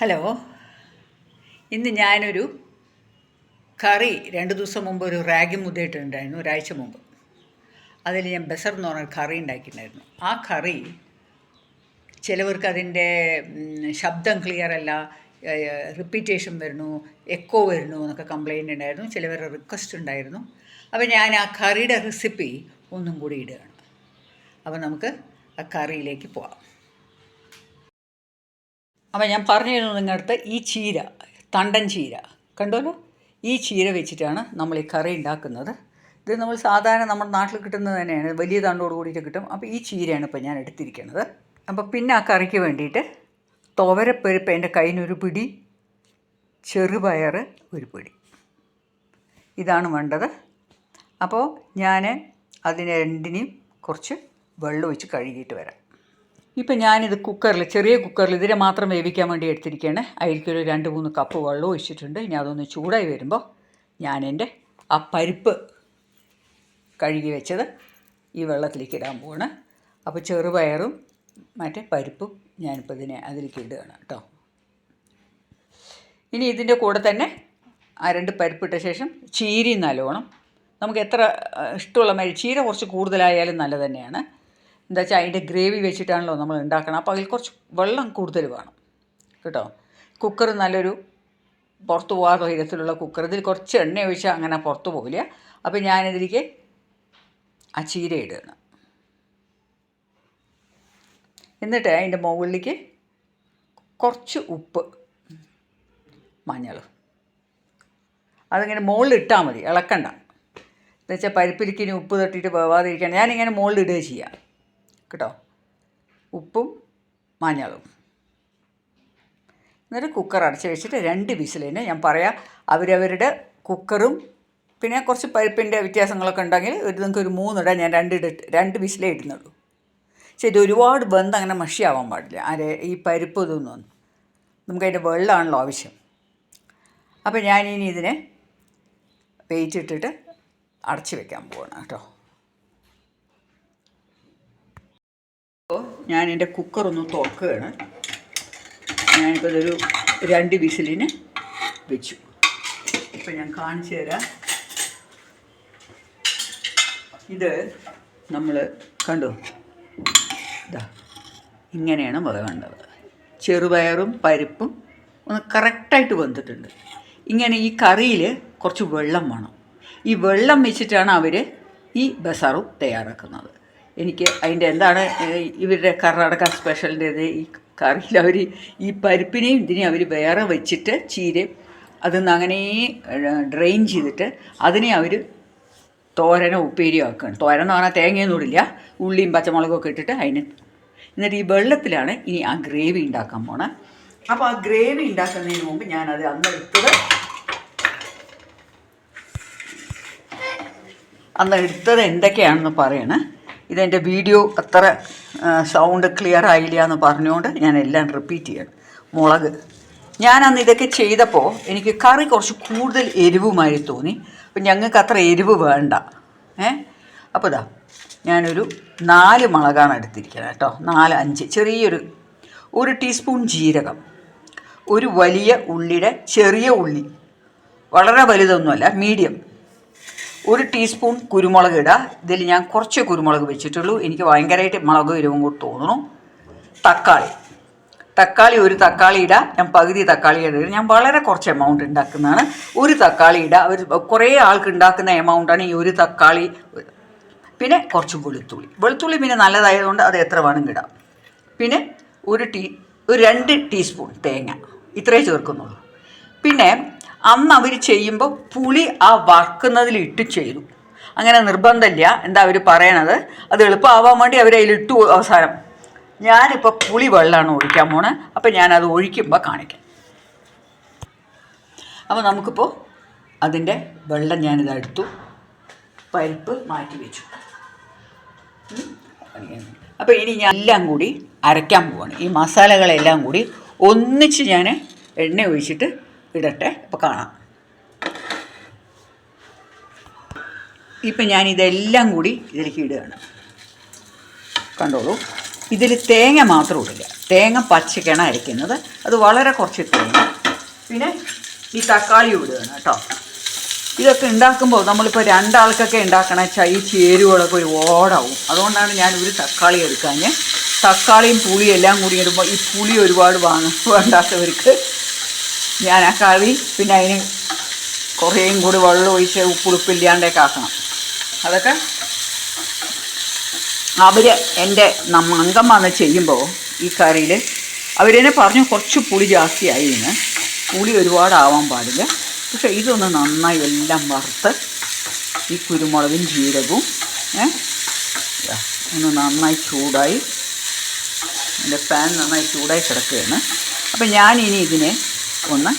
Hello. ഇന്ന് ഞാനൊരു കറി രണ്ട് ദിവസം മുമ്പ് ഒരു റാഗി മുതയിട്ടുണ്ടായിരുന്നു ഒരാഴ്ച മുമ്പ്. അതിൽ ഞാൻ ബസർ എന്ന് പറഞ്ഞ കറി ഉണ്ടാക്കിയിട്ടുണ്ടായിരുന്നു. ആ കറി ചിലവർക്ക് അതിന്റെ ശബ്ദം ക്ലിയർ അല്ല റിപ്പീറ്റേഷൻ വരുന്നു എക്കോ വരുന്നു എന്നൊക്കെ കംപ്ലയിന്റ് ഉണ്ടായിരുന്നു ചിലവരുടെ റിക്വസ്റ്റ് ഉണ്ടായിരുന്നു. അപ്പോൾ ഞാൻ ആ കറിയുടെ റെസിപ്പി ഒന്നും കൂടി ഇടുകയാണ്. അപ്പോൾ നമുക്ക് ആ കറിയിലേക്ക് പോവാം. അപ്പോൾ ഞാൻ പറഞ്ഞിരുന്നു നിങ്ങളുടെ ഈ ചീര തണ്ടൻ ചീര. കണ്ടുവല്ലോ ഈ ചീര വെച്ചിട്ടാണ് നമ്മൾ ഈ കറി ഉണ്ടാക്കുന്നത്. ഇത് നമ്മൾ സാധാരണ നമ്മുടെ നാട്ടിൽ കിട്ടുന്നത് തന്നെയാണ്. വലിയ തണ്ടോട് കൂടിയിട്ട് കിട്ടും. അപ്പോൾ ഈ ചീരയാണ് ഇപ്പോൾ ഞാൻ എടുത്തിരിക്കുന്നത്. അപ്പോൾ പിന്നെ ആ കറിക്ക് വേണ്ടിയിട്ട് തുവരപ്പരിപ്പ് എന്റെ കയ്യിനൊരു പിടി ചെറുപയർ ഒരു പിടി. ഇതാണ് വേണ്ടത്. അപ്പോൾ ഞാൻ അതിനെ രണ്ടിനെയും കുറച്ച് വെള്ളം ഒഴിച്ച് കഴുകിയിട്ട് വരാം. ഇപ്പം ഞാനിത് കുക്കറിൽ ചെറിയ കുക്കറിൽ ഇതിനെ മാത്രം വേവിക്കാൻ വേണ്ടി എടുത്തിരിക്കുകയാണ് അതിലേക്കൊരു രണ്ട് മൂന്ന് കപ്പ് വെള്ളം ഒഴിച്ചിട്ടുണ്ട്. ഇനി അതൊന്ന് ചൂടായി വരുമ്പോൾ ഞാൻ ആ പരിപ്പ് കഴുകി വെച്ചത് ഈ വെള്ളത്തിലേക്ക് ഇടാൻ പോവാണ്. അപ്പോൾ ചെറുപയറും മറ്റേ പരിപ്പും ഞാനിപ്പോൾ ഇതിനെ അതിലേക്ക് ഇടുകയാണ് കേട്ടോ. ഇനി ഇതിന്റെ കൂടെ തന്നെ ആ രണ്ട് പരിപ്പിട്ട ശേഷം ചീരി നല്ലോണം. നമുക്ക് എത്ര ഇഷ്ടമുള്ള മാതിരി ചീര കുറച്ച് കൂടുതലായാലും നല്ലത് തന്നെയാണ്. എന്താ വെച്ചാൽ അതിന്റെ ഗ്രേവി വെച്ചിട്ടാണല്ലോ നമ്മൾ ഉണ്ടാക്കണം അപ്പോൾ അതിൽ കുറച്ച് വെള്ളം കൂടുതൽ വേണം. കേട്ടോ? കുക്കർ നല്ലൊരു പുറത്തു പോകാത്ത വിധത്തിലുള്ള കുക്കർ. ഇതിൽ കുറച്ച് എണ്ണ ഒഴിച്ചാൽ അങ്ങനെ പുറത്തു പോകില്ല അപ്പോൾ ഞാനിതിലേക്ക് ആ ചീര ഇടുകയാണ്. എന്നിട്ട് അതിന്റെ മുകളിലേക്ക് കുറച്ച് ഉപ്പ് മഞ്ഞൾ. അതിങ്ങനെ മുകളിൽ ഇട്ടാൽ മതി. ഇളക്കണ്ട. എന്നുവെച്ചാൽ പരിപ്പിലിക്കിനി ഉപ്പ് തട്ടിയിട്ട് പോവാതിരിക്കണം ഞാനിങ്ങനെ മുകളിൽ ഇടുക ചെയ്യാം. കേട്ടോ. ഉപ്പും മഞ്ഞളും. എന്നിട്ട് കുക്കർ അടച്ച് വെച്ചിട്ട് രണ്ട് വിസിലിന് ഞാൻ പറയാം. അവരവരുടെ കുക്കറും പിന്നെ കുറച്ച് പരിപ്പിന്റെ വ്യത്യാസങ്ങളൊക്കെ ഉണ്ടെങ്കിൽ ഒരു നിങ്ങൾക്ക് ഒരു മൂന്നിടാൻ ഞാൻ രണ്ട് ഇട രണ്ട് വിസിലേ ഇടുന്നുള്ളൂ. പക്ഷേ ഇത് ഒരുപാട് ബന്ധം അങ്ങനെ മഷിയാവാൻ പാടില്ല. ആരെ ഈ പരിപ്പ് ഇതൊന്നും നമുക്ക് അതിന്റെ വെള്ളമാണല്ലോ ആവശ്യം. അപ്പോൾ ഞാനിനി ഇതിനെ വെയിറ്റ് ഇട്ടിട്ട് അടച്ച് വെക്കാൻ പോവാണ് കേട്ടോ. അപ്പോൾ ഞാൻ എന്റെ കുക്കറൊന്ന് തുറക്കുകയാണ്. ഞാനിപ്പോൾ ഇതൊരു രണ്ട് വിസിലിന് വെച്ചു. ഇപ്പം ഞാൻ കാണിച്ചു തരാം. ഇത് നമ്മൾ കണ്ടു? ഇതാ ഇങ്ങനെയാണ് വേണ്ടത് ചെറുപയറും പരിപ്പും ഒന്ന് കറക്റ്റായിട്ട് വെന്തിട്ടുണ്ട്. ഇങ്ങനെ ഈ കറിയിൽ കുറച്ച് വെള്ളം വേണം. ഈ വെള്ളം വെച്ചിട്ടാണ് അവർ ഈ ബസാറും തയ്യാറാക്കുന്നത്. എനിക്ക് അതിന്റെ എന്താണ് ഇവരുടെ കർണാടക സ്പെഷ്യലിന്റെ ഈ കറിയിൽ അവർ ഈ പരിപ്പിനെയും ഇതിനെയും അവർ വേറെ വെച്ചിട്ട് ചീരയും അതിന്ന് അങ്ങനെ ഡ്രെയിൻ ചെയ്തിട്ട് അതിനെ അവർ തോരന ഉപ്പേരിയോ ആക്കുകയാണ്. തോരൻ എന്ന് പറഞ്ഞാൽ തേങ്ങയൊന്നും ഇടില്ല. ഉള്ളിയും പച്ചമുളകും ഒക്കെ ഇട്ടിട്ട് അതിന് എന്നിട്ട് ഈ വെള്ളത്തിലാണ് ഇനി ആ ഗ്രേവി ഉണ്ടാക്കാൻ പോണത് അപ്പോൾ ആ ഗ്രേവി ഉണ്ടാക്കുന്നതിന് മുമ്പ് ഞാനത് അന്ന് എടുത്തത് അന്ന് എടുത്തത് എന്തൊക്കെയാണെന്ന് പറയണേ. ഇതെന്റെ വീഡിയോ അത്ര സൗണ്ട് ക്ലിയർ ആയില്ല എന്ന് പറഞ്ഞുകൊണ്ട് ഞാൻ എല്ലാം റിപ്പീറ്റ് ചെയ്യണം. മുളക്. ഞാൻ അന്ന് ഇതൊക്കെ ചെയ്തപ്പോൾ എനിക്ക് കറി കുറച്ച് കൂടുതൽ എരിവുമായി തോന്നി. അപ്പം ഞങ്ങൾക്ക് അത്ര എരിവ് വേണ്ട. ഏ? അപ്പോൾ ഇതാ ഞാനൊരു നാല് മുളകാണ് എടുത്തിരിക്കുന്നത് കേട്ടോ. നാല് അഞ്ച്. ചെറിയൊരു ഒരു ടീസ്പൂൺ ജീരകം. ഒരു വലിയ ഉള്ളിയുടെ ചെറിയ ഉള്ളി. വളരെ വലുതൊന്നുമല്ല മീഡിയം ഒരു ടീസ്പൂൺ കുരുമുളക് ഇടുക ഇതിൽ ഞാൻ കുറച്ച് കുരുമുളക് വെച്ചിട്ടുള്ളൂ. എനിക്ക് ഭയങ്കരമായിട്ട് മുളക് എരിവും കൂടി തോന്നുന്നു. തക്കാളി. തക്കാളി ഒരു തക്കാളി ഇടുക ഞാൻ പകുതി തക്കാളി ഇടുക ഞാൻ വളരെ കുറച്ച് എമൗണ്ട് ഉണ്ടാക്കുന്നതാണ്. ഒരു തക്കാളി ഇടുക ഒരു കുറേ ആൾക്ക് ഉണ്ടാക്കുന്ന എമൗണ്ടാണ് ഈ ഒരു തക്കാളി. പിന്നെ കുറച്ച് വെളുത്തുള്ളി. വെളുത്തുള്ളി പിന്നെ നല്ലതായതുകൊണ്ട് അത് എത്ര വേണമെങ്കിൽ ഇടാം. പിന്നെ ഒരു ടീ ഒരു രണ്ട് ടീസ്പൂൺ തേങ്ങ. ഇത്രയേ ചേർക്കുന്നുള്ളൂ. പിന്നെ അന്ന് അവർ ചെയ്യുമ്പോൾ പുളി ആ വറക്കുന്നതിൽ ഇട്ട് ചെയ്തു. അങ്ങനെ നിർബന്ധമില്ല എന്താ അവർ പറയണത്? അത് എളുപ്പമാവാൻ വേണ്ടി അവർ അതിലിട്ടു അവസാനം. ഞാനിപ്പോൾ പുളി വെള്ളമാണ് ഒഴിക്കാൻ പോണത് അപ്പം ഞാനത് ഒഴിക്കുമ്പോൾ കാണിക്കാം. അപ്പോൾ നമുക്കിപ്പോൾ അതിന്റെ വെള്ളം ഞാനിത് എടുത്തു. പരിപ്പ് മാറ്റി വെച്ചു. അപ്പോൾ ഇനി ഞാൻ എല്ലാം കൂടി അരയ്ക്കാൻ പോവാണ്. ഈ മസാലകളെല്ലാം കൂടി ഒന്നിച്ച് ഞാൻ എണ്ണ ഒഴിച്ചിട്ട് ഇടട്ടെ. അപ്പോൾ കാണാം. ഇപ്പം ഞാൻ ഇതെല്ലാം കൂടി ഇതിലേക്ക് ഇടുകയാണ്. കണ്ടോളൂ. ഇതിൽ തേങ്ങ മാത്രം ഇടില്ല. തേങ്ങ പച്ചക്കാണ് അരയ്ക്കുന്നത്. അത് വളരെ കുറച്ച് തേങ്ങ. പിന്നെ ഈ തക്കാളി ഇടുകയാണ് കേട്ടോ. ഇതൊക്കെ ഉണ്ടാക്കുമ്പോൾ നമ്മളിപ്പോൾ രണ്ടാൾക്കൊക്കെ ഉണ്ടാക്കണ ചൈ ചേരുവകളൊക്കെ ഒരു ഓടാവും. അതുകൊണ്ടാണ് ഞാൻ ഒരു തക്കാളി എടുക്കാൻ തക്കാളിയും പുളിയും എല്ലാം കൂടി ഇടുമ്പോൾ ഈ പുളി ഒരുപാട് വാങ്ങ വേണ്ടാത്തവർക്ക് ഞാൻ ആ കറി പിന്നെ അതിന് കുറേയും കൂടി വെള്ളം ഒഴിച്ച് ഉപ്പുളിപ്പില്ലാണ്ടൊക്കെ ആക്കണം. അതൊക്കെ അവർ എന്റെ അംഗം വന്ന് ചെയ്യുമ്പോൾ ഈ കറിയിൽ അവരെന്നെ പറഞ്ഞു കുറച്ച് പുളി ജാസ്തിയായി ഇന്ന് പുളി ഒരുപാടാവാൻ പാടില്ല. പക്ഷേ ഇതൊന്ന് നന്നായി എല്ലാം വറുത്ത് ഈ കുരുമുളകും ജീരകവും ഒന്ന് നന്നായി ചൂടായി. എന്റെ പാൻ നന്നായി ചൂടായി കിടക്കുകയാണ്. അപ്പം ഞാനിനി ഇതിനെ ഒന്ന്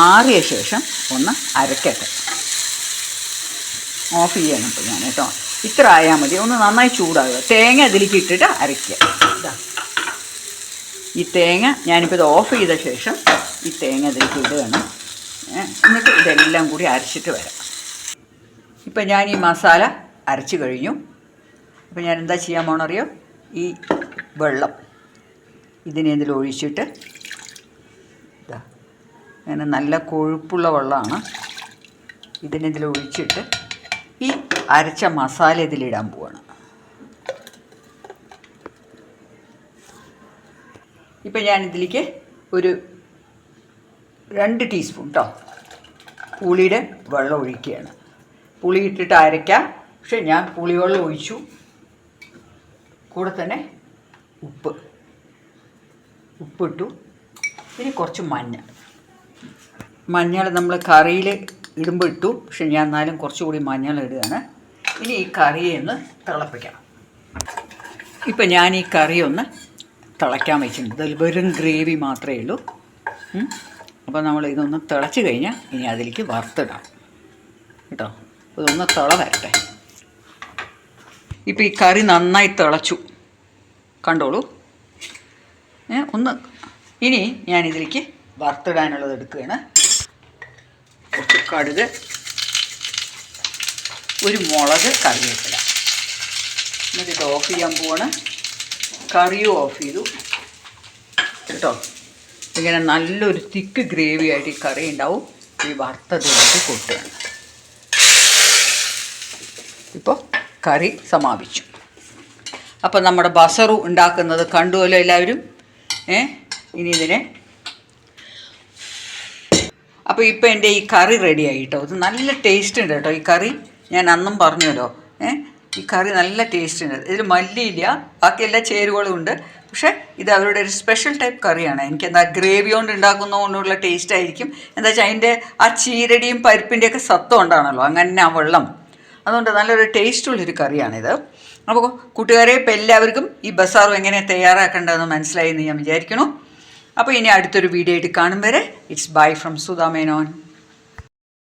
ആറിയ ശേഷം ഒന്ന് അരക്കട്ടെ. ഓഫ് ഇപ്പോൾ ഞാൻ കേട്ടോ. ഇത്ര ആയാൽ മതി. ഒന്ന് നന്നായി ചൂടാകുക തേങ്ങ അതിലേക്ക് ഇട്ടിട്ട് അരയ്ക്കുക. ഇതാ. ഈ തേങ്ങ ഞാനിപ്പോൾ ഇത് ഓഫ് ചെയ്ത ശേഷം ഈ തേങ്ങ അതിലേക്ക് ഇടുകയാണ് എന്നിട്ട് ഇതെല്ലാം കൂടി അരച്ചിട്ട് വരാം. ഇപ്പം ഞാൻ ഈ മസാല അരച്ച് കഴിഞ്ഞു. അപ്പം ഞാൻ എന്താ ചെയ്യാൻ പോണറിയോ? ഈ വെള്ളം ഇതിനെ ഇതിൽ ഒഴിച്ചിട്ട് അങ്ങനെ നല്ല കൊഴുപ്പുള്ള വെള്ളമാണ് ഇതിനിതിൽ ഒഴിച്ചിട്ട് ഈ അരച്ച മസാല ഇതിലിടാൻ പോവാണ്. ഇപ്പം ഞാൻ ഇതിലേക്ക് ഒരു രണ്ട് ടീസ്പൂൺ കേട്ടോ പുളിയുടെ വെള്ളം ഒഴിക്കുകയാണ്. പുളി ഇട്ടിട്ട് അരയ്ക്കാം. പക്ഷെ ഞാൻ പുളിവെള്ളം ഒഴിച്ചു. കൂടെ തന്നെ ഉപ്പ്. ഉപ്പിട്ടു. ഇനി കുറച്ച് മഞ്ഞൾ. മഞ്ഞൾ നമ്മൾ കറിയിൽ ഇടുമ്പോൾ ഇട്ടു. പക്ഷെ ഞാൻ എന്നാലും കുറച്ചുകൂടി മഞ്ഞൾ ഇടുകയാണ്. ഇനി ഈ കറിയെ ഒന്ന് തിളപ്പിക്കണം ഇപ്പം ഞാൻ ഈ കറി ഒന്ന് തിളയ്ക്കാൻ വെച്ചിട്ടുണ്ട്. ഇതിൽ വെറും ഗ്രേവി മാത്രമേ ഉള്ളൂ. അപ്പോൾ നമ്മൾ ഇതൊന്ന് തിളച്ച് കഴിഞ്ഞാൽ ഇനി അതിലേക്ക് വറുത്തിടാം. കേട്ടോ? ഇതൊന്ന് തിള വരട്ടെ. ഇപ്പം ഈ കറി നന്നായി തിളച്ചു. കണ്ടോളൂ. ഒന്ന് ഇനി ഞാൻ ഇതിലേക്ക് വറുത്തിടാനുള്ളത് എടുക്കുകയാണ്. കടുക് ഒരു മുളക് കറിവേപ്പില. എന്നിട്ട് ഓഫ് ചെയ്യാൻ പോവാണ്. കറിയും ഓഫ് ചെയ്തു. കേട്ടോ? ഇങ്ങനെ നല്ലൊരു തിക്ക് ഗ്രേവി ആയിട്ട് ഈ കറി ഉണ്ടാവും. ഈ വറുത്തതിലേക്ക് കൊട്ടുകയാണ് ഇപ്പോൾ കറി സമാപിച്ചു. അപ്പം നമ്മുടെ ബസറു ഉണ്ടാക്കുന്നത് കണ്ടുവല്ലോ എല്ലാവരും? ഏ? ഇനി ഇതിനെ അപ്പോൾ ഇപ്പോൾ എന്റെ ഈ കറി റെഡി ആയി കേട്ടോ ഇത് നല്ല ടേസ്റ്റ് ഉണ്ട് കേട്ടോ. ഈ കറി ഞാൻ അന്നും പറഞ്ഞല്ലോ. ഏ? ഈ കറി നല്ല ടേസ്റ്റ് ഉണ്ട്. ഇതിൽ മല്ലിയില്ല ബാക്കി എല്ലാ ചേരുവകളും ഉണ്ട്. പക്ഷേ ഇത് അവരുടെ ഒരു സ്പെഷ്യൽ ടൈപ്പ് കറിയാണ്. എനിക്ക് എന്താ ഗ്രേവി കൊണ്ട് ഉണ്ടാക്കുന്ന കൊണ്ടുള്ള ടേസ്റ്റ് ആയിരിക്കും. എന്താ വെച്ചാൽ അതിന്റെ ആ ചീരടിയും പരിപ്പിന്റെയൊക്കെ സത്വം ഉണ്ടാണല്ലോ. അങ്ങനെ ആ വെള്ളം. അതുകൊണ്ട് നല്ലൊരു ടേസ്റ്റുള്ളൊരു കറിയാണിത് അപ്പോൾ കൂട്ടുകാരെ ഇപ്പോൾ എല്ലാവർക്കും ഈ ബസാറും എങ്ങനെ തയ്യാറാക്കേണ്ടതെന്ന് മനസ്സിലായി എന്ന് ഞാൻ വിചാരിക്കുന്നു. അപ്പോൾ ഇനി അടുത്തൊരു വീഡിയോ ആയിട്ട് കാണും വരെ. It's bye from Sudha Menon